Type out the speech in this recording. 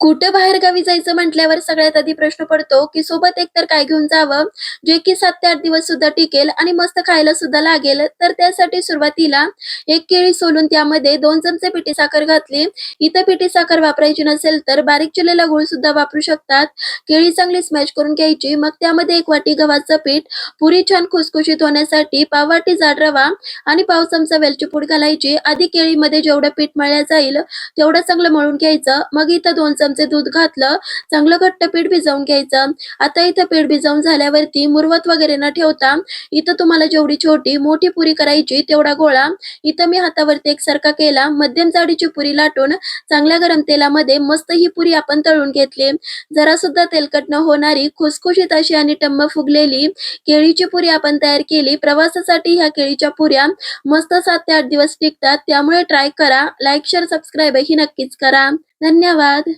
कुठं बाहेरगावी जायचं म्हटल्यावर सगळ्यात आधी प्रश्न पडतो की सोबत एकतर काय घेऊन जावं? जे की सात ते आठ दिवस सुद्धा टिकेल आणि मस्त खायला सुद्धा लागेल. तर त्यासाठी सुरुवातीला एक केळी सोलून त्यामध्ये दोन चमचे पिठी साखर घातली. इथं पिठी साखर वापरायची नसेल तर बारीक चिरलेला गुळ सुद्धा वापरू शकतात. केळी चांगली स्मॅश करून घ्यायची. मग त्यामध्ये एक वाटी गव्हाचं पीठ पुरी छान खुसखुशीत होण्यासाठी पाव वाटी जाड रवा आणि पाव चमचा वेलची पूड घालायची. आधी केळीमध्ये जेवढं पीठ मळल्या जाईल तेवढं चांगलं मळून घ्यायचं. मग इथं दोन चमचे दूध घातलं चांगलं घट्ट पीठ भिजवून घ्यायचं. आता इथं पीठ भिजवून झाल्यावरती मुरवत वगैरे न ठेवता इथं तुम्हाला जेवढी छोटी मोठी पुरी करायची तेवढा गोळा इथं मी हातावरती एकसारखा केला. मध्यम जाडीची पुरी लाटून चांगल्या गरम तेलामध्ये मस्त ही पुरी आपण तळून घेतली. जरा सुद्धा तेलकट न होणारी खुसखुशीत अशी आणि टम्म फुगलेली केळीची पुरी आपण तयार केली. प्रवासासाठी ह्या केळीच्या पुऱ्या मस्त सात ते आठ दिवस टिकतात. त्यामुळे ट्राय करा लाईक शेअर सबस्क्राईब ही नक्कीच करा. धन्यवाद!